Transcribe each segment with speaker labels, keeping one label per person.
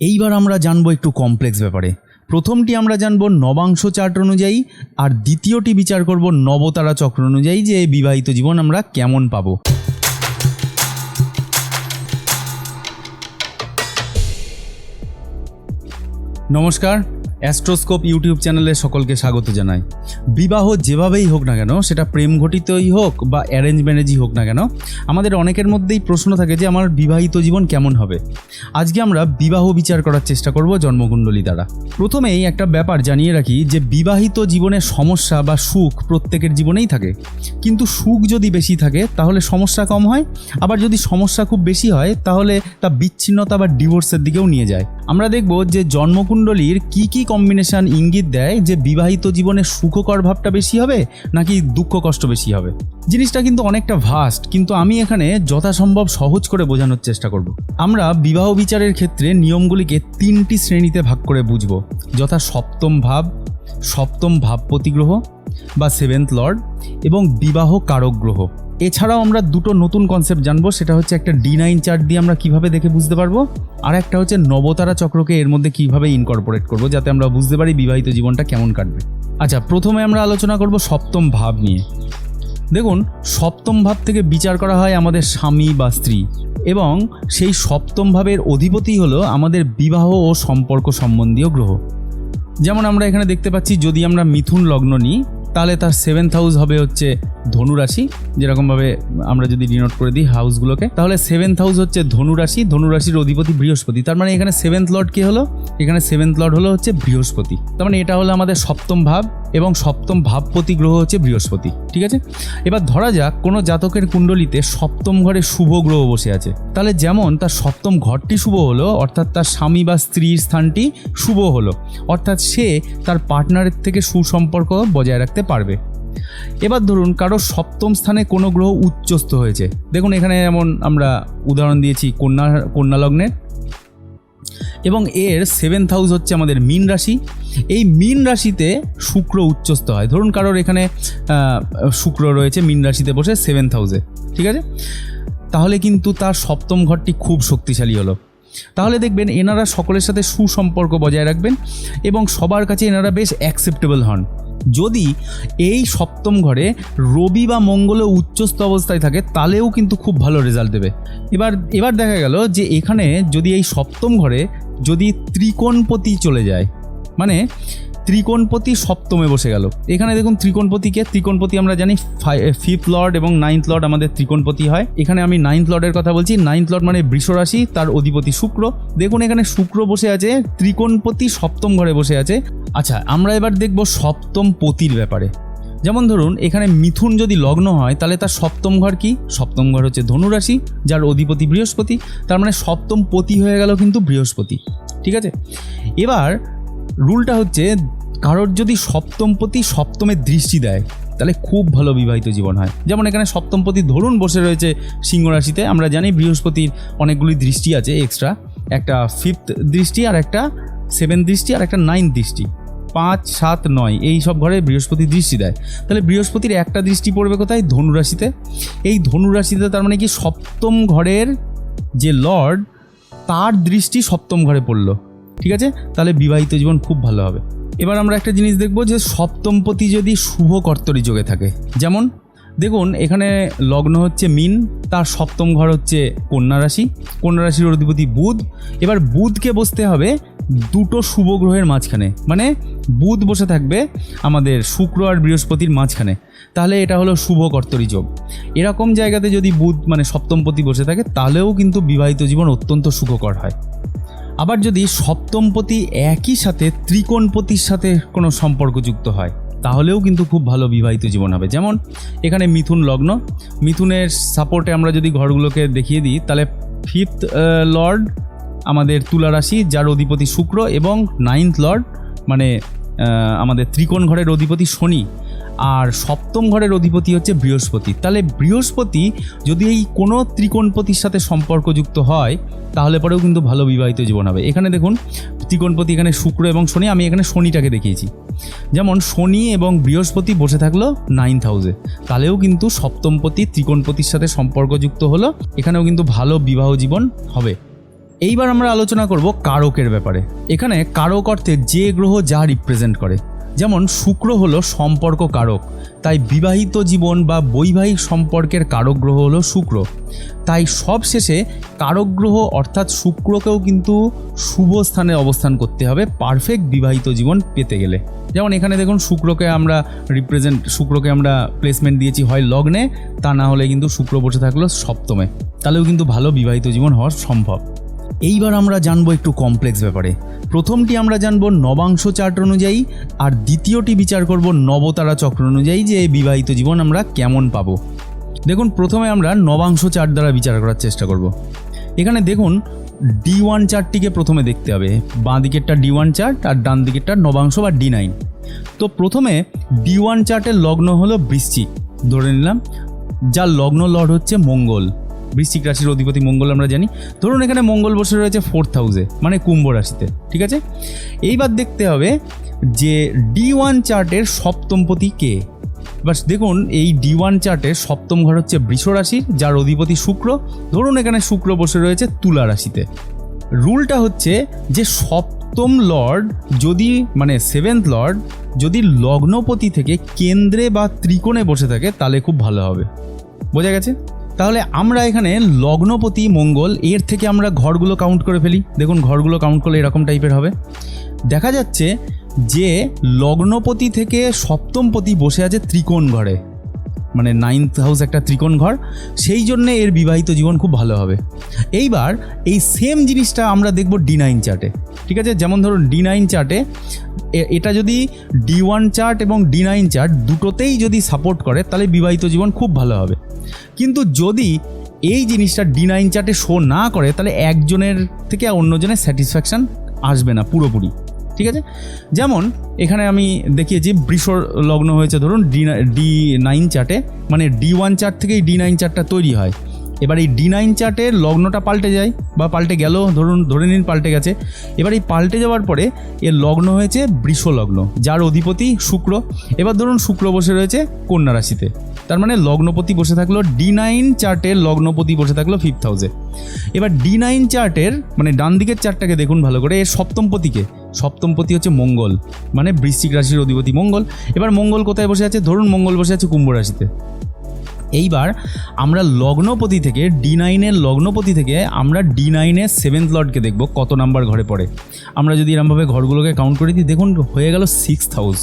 Speaker 1: এইবার আমরা জানব একটু কমপ্লেক্স ব্যাপারে। প্রথমটি আমরা জানব নবাংশ চার্ট অনুযায়ী, আর দ্বিতীয়টি বিচার করব নবতারা চক্র অনুযায়ী যে বিবাহিত জীবন আমরা কেমন পাবো। নমস্কার অ্যাস্ট্রোস্কোপ ইউটিউব চ্যানেলে সকলকে স্বাগত জানাই। বিবাহ যেভাবেই হোক না কেন, সেটা প্রেম ঘটিতই হোক বা অ্যারেঞ্জ ম্যারেজই হোক না কেন, আমাদের অনেকের মধ্যেই প্রশ্ন থাকে যে আমার বিবাহিত জীবন কেমন হবে? আজকে আমরা বিবাহ বিচার করার চেষ্টা করব জন্মকুণ্ডলী দ্বারা। প্রথমেই একটা ব্যাপার জানিয়ে রাখি যে বিবাহিত জীবনের সমস্যা বা সুখ প্রত্যেকের জীবনেই থাকে। কিন্তু সুখ যদি বেশি থাকে, তাহলে সমস্যা কম হয়। আবার যদি সমস্যা খুব বেশি হয়, তাহলে তা বিচ্ছিন্নতা বা ডিভোর্সের দিকেও নিয়ে যায়। আমরা দেখব যে জন্মকুণ্ডলীর কি কি কম্বিনেশন ইঙ্গিত দেয় যে বিবাহিত জীবনে সুখকর ভাবটা বেশি হবে নাকি দুঃখ কষ্ট বেশি হবে? জিনিসটা কিন্তু অনেকটা ভাস্ট কিন্তু আমি এখানে যথাসম্ভব সহজ করে বোঝানোর চেষ্টা করব। আমরা বিবাহ বিচারের ক্ষেত্রে নিয়মগুলিকে তিনটি শ্রেণীতে ভাগ করে বুঝব। যথা সপ্তম ভাব, সপ্তম ভাবপতি গ্রহ বা সেভেন্থ লর্ড এবং বিবাহ কারক গ্রহ। এছাড়াও আমরা দুটো নতুন কনসেপ্ট জানব, সেটা হচ্ছে একটা ডি নাইন চার্ট দিয়ে আমরা কীভাবে দেখে বুঝতে পারব, আর একটা হচ্ছে নবতারা চক্রকে এর মধ্যে কীভাবে ইনকর্পোরেট করব, যাতে আমরা বুঝতে পারি বিবাহিত জীবনটা কেমন কাটবে। আচ্ছা প্রথমে আমরা আলোচনা করব সপ্তম ভাব নিয়ে। দেখুন, সপ্তম ভাব থেকে বিচার করা হয় আমাদের স্বামী বা স্ত্রী, এবং সেই সপ্তম ভাবের অধিপতি হলো আমাদের বিবাহ ও সম্পর্ক সম্বন্ধীয় গ্রহ। যেমন আমরা এখানে দেখতে পাচ্ছি, যদি আমরা মিথুন লগ্ন নিই তাহলে তার সেভেন্থ হাউস হবে হচ্ছে ধনুরাশি, যেরকমভাবে আমরা যদি ডিনোট করে দিই হাউসগুলোকে তাহলে সেভেন্থ হাউস হচ্ছে ধনুরাশি, ধনুরাশির অধিপতি বৃহস্পতি। তার মানে এখানে সেভেন্থ লর্ড কী হলো? এখানে সেভেন্থ লর্ড হলো হচ্ছে বৃহস্পতি। তার মানে এটা হলো আমাদের সপ্তম ভাব। এবং সপ্তম ভাবপতি গ্রহ হচ্ছে বৃহস্পতি, ঠিক আছে? এবার ধরা যাক কোনো জাতকের কুণ্ডলিতে সপ্তম ঘরে শুভ গ্রহ বসে আছে। তাহলে যেমন তার সপ্তম ঘরটি শুভ হলো, অর্থাৎ তার স্বামী বা স্ত্রীর স্থানটি শুভ হলো, অর্থাৎ সে তার পার্টনারের থেকে সুসম্পর্ক বজায় রাখতে পারবে। এবার ধরুন কারও সপ্তম স্থানে কোনো গ্রহ উচ্চস্থ হয়েছে। দেখুন এখানে যেমন আমরা উদাহরণ দিয়েছি কন্যা কন্যা লগ্নের এবং এর সেভেন্থ হাউস হচ্ছে আমাদের মীন রাশি। এই মীন রাশিতে শুক্র উচ্চস্থ হয়। ধরুন কারোর এখানে শুক্র রয়েছে, মীন রাশিতে বসে সেভেন্থ হাউসে ঠিক আছে? তাহলে কিন্তু তার সপ্তম ঘরটি খুব শক্তিশালী হলো। তাহলে দেখবেন এনারা সকলের সাথে সুসম্পর্ক বজায় রাখবেন এবং সবার কাছে এনারা বেশ অ্যাকসেপ্টেবল হন। যদি এই সপ্তম ঘরে রবি বা মঙ্গলে উচ্চস্থ অবস্থায় থাকে, তাহলেও কিন্তু খুব ভালো রেজাল্ট দেবে। এবার এবার দেখা গেল যে এখানে যদি এই সপ্তম ঘরে যদি ত্রিকোণপতি চলে যায় মানে ত্রিকোণপতি সপ্তমে বসে গেল। এখানে দেখুন ত্রিকোণপতিকে ত্রিকোণপতি আমরা জানি ফিফথ লর্ড এবং নাইন্থ লর্ড আমাদের ত্রিকোণপতি হয়। এখানে আমি নাইন্থ লর্ডের কথা বলছি। নাইন্থ লর্ড মানে বৃষ রাশি তার অধিপতি শুক্র। দেখুন এখানে শুক্র বসে আছে, ত্রিকোণপতি সপ্তম ঘরে বসে আছে। আচ্ছা আমরা এবার দেখব সপ্তম পতির ব্যাপারে। যেমন ধরুন, এখানে মিথুন যদি লগ্ন হয়, তাহলে তার সপ্তম ঘর কি? সপ্তম ঘর হচ্ছে ধনুরাশি, যার অধিপতি বৃহস্পতি। তার মানে সপ্তম পতি হয়ে গেল কিন্তু বৃহস্পতি। ঠিক আছে? এবার রুলটা হচ্ছে কারোর যদি সপ্তমপতি সপ্তমের দৃষ্টি দেয়, তাহলে খুব ভালো বিবাহিত জীবন হয়। যেমন এখানে সপ্তমপতি ধরুন বসে রয়েছে সিংহ রাশিতে, আমরা জানি বৃহস্পতির অনেকগুলি দৃষ্টি আছে এক্সট্রা একটা ফিফথ দৃষ্টি আর একটা সেভেন দৃষ্টি আর একটা নাইন দৃষ্টি। পাঁচ, সাত, নয়, এই সব ঘরে বৃহস্পতি দৃষ্টি দেয়। তাহলে বৃহস্পতির একটা দৃষ্টি পড়বে কোথায়? ধনুরাশিতে এই ধনুরাশিতে তার মানে কি সপ্তম ঘরের যে লর্ড, তার দৃষ্টি সপ্তম ঘরে পড়ল। ঠিক আছে? তাহলে বিবাহিত জীবন খুব ভালো হবে। এবার আমরা একটা জিনিস দেখব যে সপ্তমপতি যদি শুভ কর্তরী যোগে থাকে, যেমন দেখুন, এখানে লগ্ন হচ্ছে মিন, তার সপ্তম ঘর হচ্ছে কন্যা রাশি, কন্যা রাশির অধিপতি বুধ। এবার বুধকে বসতে হবে দুটো শুভ গ্রহের মাঝখানে মানে বুধ বসে থাকবে আমাদের শুক্র আর বৃহস্পতির মাঝখানে। তাহলে এটা হলো শুভ কর্তরী যোগ। এরকম জায়গাতে যদি বুধ মানে সপ্তমপতি বসে থাকে, তাহলেও কিন্তু বিবাহিত জীবন অত্যন্ত সুখকর হয়। আবার যদি সপ্তমপতি একই সাথে ত্রিকোণপতির সাথে কোনো সম্পর্কযুক্ত হয়, তাহলেও কিন্তু খুব ভালো বিবাহিত জীবন হবে। যেমন এখানে মিথুন লগ্ন। মিথুনের সাপোর্টে আমরা যদি ঘরগুলোকে দেখিয়ে দিই, তাহলে ফিফথ লর্ড আমাদের তুলা রাশি, যার অধিপতি শুক্র এবং নাইন্থ লর্ড মানে আমাদের ত্রিকোণ ঘরের অধিপতি শনি। আর সপ্তম ঘরের অধিপতি হচ্ছে বৃহস্পতি। তাহলে বৃহস্পতি যদি এই কোনো ত্রিকোণপতির সাথে সম্পর্কযুক্ত হয়, তাহলে পরেও কিন্তু ভালো বিবাহিত জীবন হবে। এখানে দেখুন, ত্রিকোণপতি এখানে শুক্র এবং শনি, আমি এখানে শনিটাকে দেখিয়েছি। যেমন শনি এবং বৃহস্পতি বসে থাকল নাইন্থ হাউসে তাহলেও কিন্তু সপ্তমপতি ত্রিকোণপতির সাথে সম্পর্কযুক্ত হলো, এখানেও কিন্তু ভালো বিবাহ জীবন হবে। এইবার আমরা আলোচনা করব কারকের ব্যাপারে। এখানে কারক অর্থে যে গ্রহ যা রিপ্রেজেন্ট করে। যেমন শুক্র হলো সম্পর্ক কারক, তাই বিবাহিত জীবন বা বৈবাহিক সম্পর্কের কারক গ্রহ হলো শুক্র। তাই সবশেষে কারক গ্রহ অর্থাৎ শুক্রকেও কিন্তু শুভ স্থানে অবস্থান করতে হবে পারফেক্ট বিবাহিত জীবন পেতে গেলে। যেমন এখানে দেখুন শুক্রকে আমরা রিপ্রেজেন্ট শুক্রকে আমরা প্লেসমেন্ট দিয়েছি হয় লগ্নে, তা না হলে কিন্তু শুক্র বসে থাকল সপ্তমে। তাহলেও কিন্তু ভালো বিবাহিত জীবন হওয়া সম্ভব। এইবার আমরা জানব একটু কমপ্লেক্স ব্যাপারে। প্রথমটি আমরা জানব নবাংশ চার্ট অনুযায়ী, আর দ্বিতীয়টি বিচার করব নবতারা চক্র অনুযায়ী যে বিবাহিত জীবন আমরা কেমন পাবো। দেখুন, প্রথমে আমরা নবাংশ চার্ট দ্বারা বিচার করার চেষ্টা করব। এখানে দেখুন ডি ওয়ান চার্টটিকে প্রথমে দেখতে হবে। বাঁ দিকেরটা ডি ওয়ান চার্ট আর ডান দিকেরটা নবাংশ বা ডি নাইন তো প্রথমে ডি ওয়ান চার্টের লগ্ন হলো বৃশ্চিক। ধরে নিলাম, যার লগ্ন লর্ড হচ্ছে মঙ্গল। বৃশ্চিক রাশির অধিপতি মঙ্গল আমরা জানি। ধরুন এখানে মঙ্গল বসে রয়েছে ফোর্থ হাউসে মানে কুম্ভ রাশিতে, ঠিক আছে? এইবার দেখতে হবে যে ডি ওয়ান চার্টের সপ্তমপতি কে? বাস দেখুন, এই ডি ওয়ান চার্টের সপ্তম ঘর হচ্ছে বৃষ রাশি, যার অধিপতি শুক্র। ধরুন এখানে শুক্র বসে রয়েছে তুলা রাশিতে। রুলটা হচ্ছে যে সপ্তম লর্ড যদি মানে সেভেন্থ লর্ড যদি লগ্নপতি থেকে কেন্দ্রে বা ত্রিকোণে বসে থাকে, তাহলে খুব ভালো হবে। বোঝা গেছে? তাহলে আমরা এখানে লগ্নপতি, মঙ্গল, এর থেকে আমরা ঘরগুলো কাউন্ট করে ফেলি। দেখুন, ঘরগুলো কাউন্ট করলে এরকম টাইপের হবে। দেখা যাচ্ছে যে লগ্নপতি থেকে সপ্তমপতি বসে আছে ত্রিকোণ ঘরে। মানে নাইন্থ হাউস একটা ত্রিকোণ ঘর। সেই জন্যে এর বিবাহিত জীবন খুব ভালো হবে। এইবার এই সেম জিনিসটা আমরা দেখব ডি নাইন চার্টে ঠিক আছে? যেমন ধরুন ডি নাইন চার্টে এটা যদি ডি ওয়ান চার্ট এবং ডি নাইন চার্ট দুটোতেই যদি সাপোর্ট করে, তাহলে বিবাহিত জীবন খুব ভালো হবে। কিন্তু যদি এই জিনিসটা ডি নাইন চার্টে শো না করে, তাহলে একজনের থেকে অন্যজনের স্যাটিসফ্যাকশান আসবে না পুরোপুরি। ঠিক আছে? যেমন, এখানে আমি দেখিয়েছি, বৃষর লগ্ন হয়েছে, ধরুন ডি ডি নাইন চার্টে মানে ডি ওয়ান চার্ট থেকেই ডি নাইন চার্টটা তৈরি হয়। এবার এই ডি নাইন চার্টের লগ্নটা পাল্টে যায়, বা পাল্টে গেল, ধরুন, ধরে নিন পাল্টে গেছে। এবার এই পাল্টে যাওয়ার পরে, এর লগ্ন হয়েছে বৃষ লগ্ন যার অধিপতি শুক্র। এবার ধরুন, শুক্র বসে রয়েছে, কন্যা রাশিতে। তার মানে লগ্নপতি বসে থাকল ডি নাইন চার্টের লগ্নপতি বসে থাকল ফিফথ হাউসে এবার ডি নাইন চার্টের মানে ডান দিকের চার্টটাকে দেখুন ভালো করে এর সপ্তমপতিকে। সপ্তমপতি হচ্ছে মঙ্গল মানে বৃশ্চিক রাশির অধিপতি মঙ্গল। এবার মঙ্গল কোথায় বসে আছে? ধরুন মঙ্গল বসে আছে কুম্ভ রাশিতে। এইবার আমরা লগ্নপতি থেকে ডি নাইনের লগ্নপতি থেকে আমরা ডি নাইনের সেভেন্থ লর্ডকে দেখব, কত নাম্বার ঘরে পড়ে। আমরা যদি এরমভাবে ঘরগুলোকে কাউন্ট করে দিই, দেখুন হয়ে গেল সিক্সথ হাউস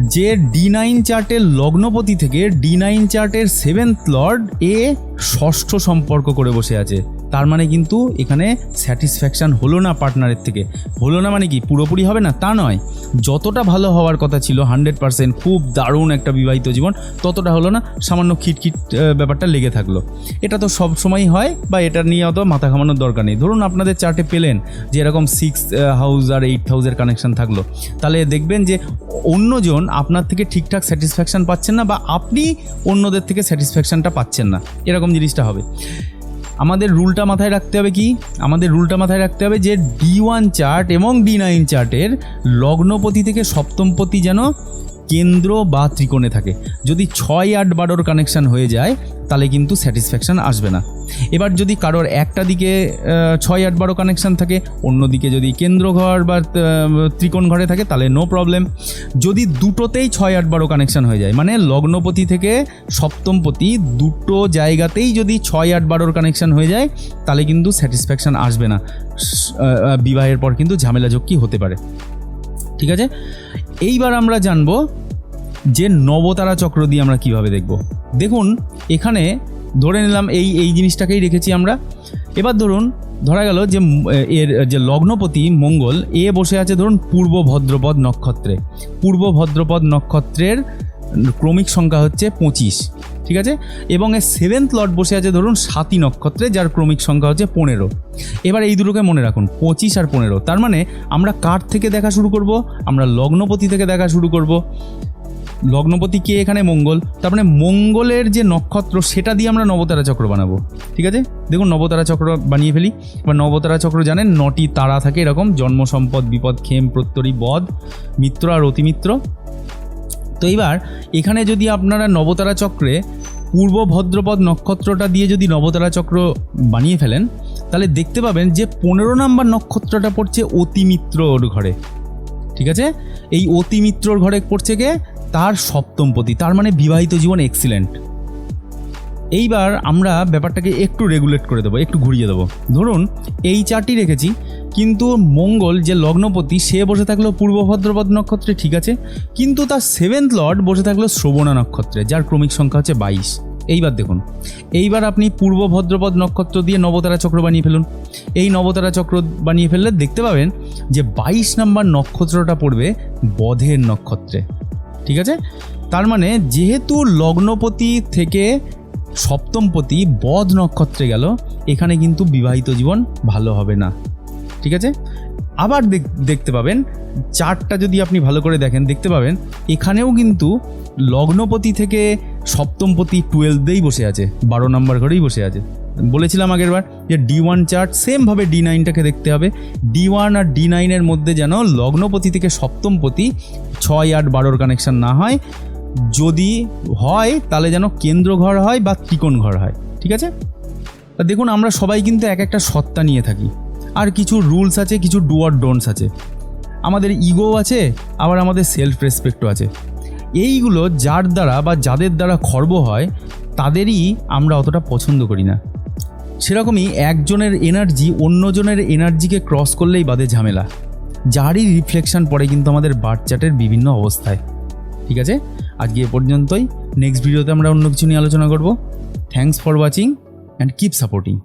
Speaker 1: যে ডি নাইন চার্টের লগ্নপতি থেকে ডি নাইন চার্টের সেভেন্থ লর্ড এ ষষ্ঠ সম্পর্ক করে বসে আছে। তার মানে কিন্তু এখানে স্যাটিসফ্যাকশান হলো না পার্টনারের থেকে। হলো না মানে কি? পুরোপুরি হবে না? তা নয়। যতটা ভালো হওয়ার কথা ছিল হান্ড্রেড পার্সেন্ট খুব দারুণ একটা বিবাহিত জীবন, ততটা হলো না, সামান্য খিটখিট ব্যাপারটা লেগে থাকল। এটা তো সব সময়ই হয় বা এটা নিয়ে অত মাথা ঘামানোর দরকার নেই। ধরুন আপনাদের চার্টে পেলেন যে এরকম সিক্স হাউস আর এইট হাউসের কানেকশন থাকল। তাহলে দেখবেন যে অন্যজন আপনার থেকে ঠিকঠাক স্যাটিসফ্যাকশান পাচ্ছেন না বা আপনি অন্যদের থেকে স্যাটিসফ্যাকশানটা পাচ্ছেন না। এরকম জিনিসটা হবে। আমাদের রুলটা মাথায় রাখতে হবে কি? আমাদের রুলটা মাথায় রাখতে হবে যে ডি ওয়ান চার্ট এবং ডি নাইন চার্টের লগ্নপতি থেকে সপ্তমপতি যেন কেন্দ্র বা ত্রিকোণে থাকে। যদি ছয় আট বারোর কানেকশান হয়ে যায়, তাহলে কিন্তু স্যাটিসফ্যাকশান আসবে না। এবার যদি কারোর একটা দিকে ছয় আট বারো কানেকশন থাকে অন্যদিকে যদি কেন্দ্র ঘর বা ত্রিকোণ ঘরে থাকে, তাহলে নো প্রবলেম যদি দুটোতেই ছয় আট বারো কানেকশান হয়ে যায় মানে লগ্নপতি থেকে সপ্তমপতি দুটো জায়গাতেই যদি ছয় আট বারোর কানেকশান হয়ে যায়, তাহলে কিন্তু স্যাটিসফ্যাকশান আসবে না। বিবাহের পর কিন্তু ঝামেলা ঝক্কি হতে পারে। ঠিক আছে? এইবার আমরা জানব যে নবতারা চক্র দিয়ে আমরা কীভাবে দেখব। দেখুন, এখানে ধরে নিলাম এই এই জিনিসটাকেই রেখেছি আমরা। এবার ধরুন, ধরা গেল যে এর যে লগ্নপতি মঙ্গল, এ বসে আছে ধরুন পূর্ব ভদ্রপদ নক্ষত্রে। পূর্ব ভদ্রপদ নক্ষত্রের ক্রমিক সংখ্যা হচ্ছে পঁচিশ। ঠিক আছে? এবং এর সেভেন্থ লর্ড বসে আছে ধরুন সাতই নক্ষত্রে, যার ক্রমিক সংখ্যা হচ্ছে পনেরো। এবার এই দুটোকে মনে রাখুন, পঁচিশ আর পনেরো। তার মানে আমরা কার থেকে দেখা শুরু করব? আমরা লগ্নপতি থেকে দেখা শুরু করব। লগ্নপতি কে এখানে? মঙ্গল। তার মানে মঙ্গলের যে নক্ষত্র, সেটা দিয়ে আমরা নবতারা চক্র বানাবো। ঠিক আছে? দেখুন, নবতারা চক্র বানিয়ে ফেলি। এবার নবতারা চক্র জানেন, নটি তারা থাকে এরকম জন্ম সম্পদ বিপদ খেম প্রত্যরী, বধ, মিত্র আর অতিমিত্র। তো এইবার এখানে যদি আপনারা নবতারা চক্রে পূর্ব ভদ্রপদ নক্ষত্রটা দিয়ে যদি নবতারা চক্র বানিয়ে ফেলেন, তাহলে দেখতে পাবেন যে পনেরো নাম্বার নক্ষত্রটা পড়ছে অতিমিত্রর ঘরে। ঠিক আছে? এই অতিমিত্রর ঘরে পড়ছে কে? তার সপ্তমপতি তার মানে বিবাহিত জীবন এক্সিলেন্ট এইবার আমরা ব্যাপারটাকে একটু রেগুলেট করে দেবো, একটু ঘুরিয়ে দেবো। ধরুন, এই চারটি রেখেছি কিন্তু মঙ্গল যে লগ্নপতি, সে বসে থাকল পূর্ব ভদ্রপদ নক্ষত্রে, ঠিক আছে? কিন্তু তার সেভেন্থ লর্ড বসে থাকল শ্রবণা নক্ষত্রে, যার ক্রমিক সংখ্যা হচ্ছে বাইশ। এইবার দেখুন, এইবার আপনি পূর্ব ভদ্রপদ নক্ষত্র দিয়ে নবতারা চক্র বানিয়ে ফেলুন। এই নবতারা চক্র বানিয়ে ফেললে দেখতে পাবেন যে বাইশ নাম্বার নক্ষত্রটা পড়বে বধের নক্ষত্রে, ঠিক আছে? তার মানে যেহেতু লগ্নপতি থেকে সপ্তমপতি বধ নক্ষত্রে গেল, এখানে কিন্তু বিবাহিত জীবন ভালো হবে না। ঠিক আছে? আবার দেখতে পাবেন, চারটা যদি আপনি ভালো করে দেখেন, দেখতে পাবেন, এখানেও কিন্তু লগ্নপতি থেকে সপ্তমপতি টুয়েলভেই বসে আছে, বারো নম্বর ঘরেই বসে আছে। বলেছিলাম আগের বার যে ডি ওয়ান চার্ট সেমভাবে ডি নাইনটাকে দেখতে হবে। ডি ওয়ান আর ডি নাইনের মধ্যে যেন লগ্নপতি থেকে সপ্তমপতি ছয়, আট, বারোর কানেকশান না হয়, যদি হয়, তাহলে যেন কেন্দ্র ঘর হয় বা ত্রিকোণ ঘর হয়। ঠিক আছে? দেখুন, আমরা সবাই কিন্তু এক একটা সত্তা নিয়ে থাকি। আর কিছু রুলস আছে, কিছু ডু আর ডোন্টস আছে। আমাদের ইগো আছে, আবার আমাদের সেলফ রেসপেক্টও আছে। এইগুলো যার দ্বারা বা যাদের দ্বারা খর্ব হয়, তাদেরই আমরা অতটা পছন্দ করি না। সেরকমই একজনের এনার্জি অন্যজনের এনার্জিকে ক্রস করলেই বাদে ঝামেলা। যারই রিফ্লেকশন পড়ে কিন্তু আমাদের বার্থ চার্টের বিভিন্ন অবস্থায়। ঠিক আছে? আজকে এ পর্যন্তই। নেক্সট ভিডিওতে আমরা অন্য কিছু নিয়ে আলোচনা করব। Thanks for watching and keep supporting